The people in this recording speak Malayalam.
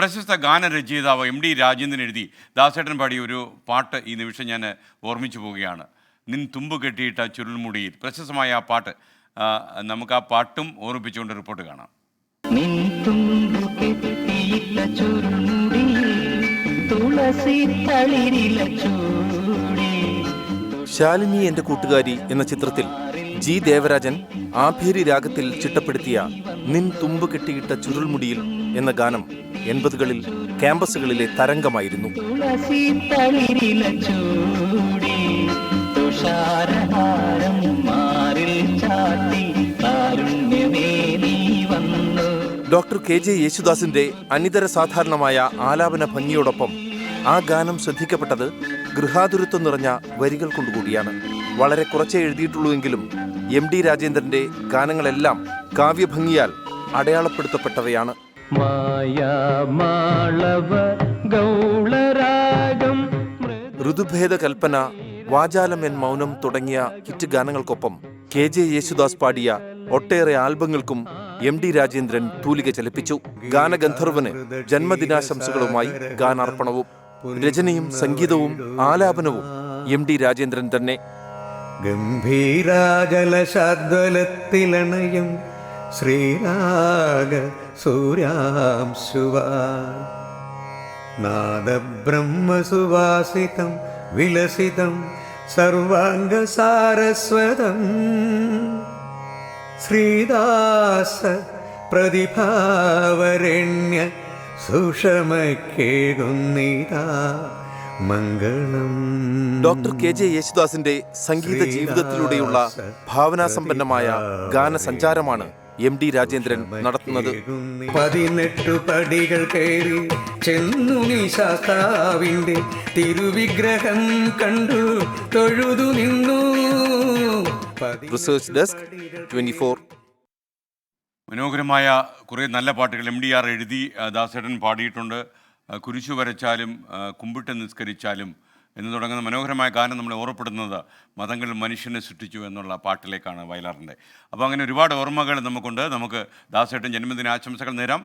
പ്രശസ്ത ഗാനരചയിതാവ് എം ഡി രാജേന്ദ്രൻ എഴുതി. ദാസേട്ടൻ പാടിയ ഒരു പാട്ട് ഈ നിമിഷം ഞാൻ ഓർമ്മിച്ചു പോവുകയാണ്. നിൻ തുമ്പ് കെട്ടിയിട്ട ചുരുൾമുടിയിൽ. പ്രശസ്തമായ ആ പാട്ട് നമുക്ക് ആ പാട്ടും ഓർമ്മിപ്പിച്ചുകൊണ്ട് റിപ്പോർട്ട് കാണാം. നിൻ തുമ്പു കെട്ടിയിട്ട ചുരുമുടിയിൽ തുളസി തളിരില ചൂടി. ശാലിനി എന്റെ കൂട്ടുകാരി എന്ന ചിത്രത്തിൽ ജി ദേവരാജൻ ആഭേരി രാഗത്തിൽ ചിട്ടപ്പെടുത്തിയ നിൻ തുമ്പ് കെട്ടിയിട്ട ചുരുൾമുടിയിൽ എന്ന ഗാനം എൺപതുകളിൽ ക്യാമ്പസുകളിലെ തരംഗമായിരുന്നു. ഡോക്ടർ കെ ജെ യേശുദാസിന്റെ അനിതര സാധാരണമായ ആലാപന ഭംഗിയോടൊപ്പം ആ ഗാനം ശ്രദ്ധിക്കപ്പെട്ടത് ഗൃഹാതുരത്വം നിറഞ്ഞ വരികൾ കൊണ്ടുകൂടിയാണ്. വളരെ കുറച്ചേ എഴുതിയിട്ടുള്ളൂവെങ്കിലും എം ഡി രാജേന്ദ്രന്റെ ഗാനങ്ങളെല്ലാം കാവ്യഭംഗിയാൽ അടയാളപ്പെടുത്തപ്പെട്ടവയാണ്. മായാമാളവ ഗൗളരാഗം. ഋതുഭേദ കൽപ്പന വാചാലം എൻ മൗനം തുടങ്ങിയ ഹിറ്റ് ഗാനങ്ങൾക്കൊപ്പം കെ ജെ യേശുദാസ് പാടിയ ഒട്ടേറെ ആൽബങ്ങൾക്കും എം ഡി രാജേന്ദ്രൻ തൂലിക ചലിപ്പിച്ചു. ഗാനഗന്ധർവന് ജന്മദിനാശംസകളുമായി ഗാനാർപ്പണവും രചനയും സംഗീതവും ആലാപനവും എം ഡി രാജേന്ദ്രൻ തന്നെ. ഗംഭീരാജലശാദ്വലത്തിലണയും ശ്രീരാഗ സൂര്യാംശുവാ നാദബ്രഹ്മസുവാസിതം വിലസിതം സർവാംഗസാരസ്വതം. ശ്രീദാസ പ്രതിഭാവരണ്യ സുഷമക്കേകുന്നിതാ മംഗളം. ഡോക്ടർ കെ ജെ യേശുദാസിന്റെ സംഗീത ജീവിതത്തിലൂടെയുള്ള ഭാവനാസമ്പന്നമായ ഗാനസഞ്ചാരമാണ് എം ഡി രാജേന്ദ്രൻ നടത്തുന്നത്. പതിനെട്ടു പടികൾ കയറി ചെന്നു നീ ശാസ്താവിന്റെ തിരുവിഗ്രഹം കണ്ടു തൊഴുതു നിന്നു. റിസർച്ച് ഡെസ്ക് ട്വന്റി ഫോർ മനോഹരമായ കുറേ നല്ല പാട്ടുകൾ എം ഡി ആർ എഴുതി ദാസേടൻ ദാസേട്ടൻ പാടിയിട്ടുണ്ട്. കുരിശു വരച്ചാലും കുമ്പിട്ട് നിസ്കരിച്ചാലും എന്ന് തുടങ്ങുന്ന മനോഹരമായ ഗാനം നമ്മളെ ഓർമ്മപ്പെടുന്നത് മതങ്ങൾ മനുഷ്യനെ സൃഷ്ടിച്ചു എന്നുള്ള പാട്ടിലേക്കാണ് വയലാറിന്റെ. അപ്പോൾ അങ്ങനെ ഒരുപാട് ഓർമ്മകൾ നമുക്കുണ്ട്. നമുക്ക് ദാസേട്ടൻ ജന്മദിന ആശംസകൾ നേരാം.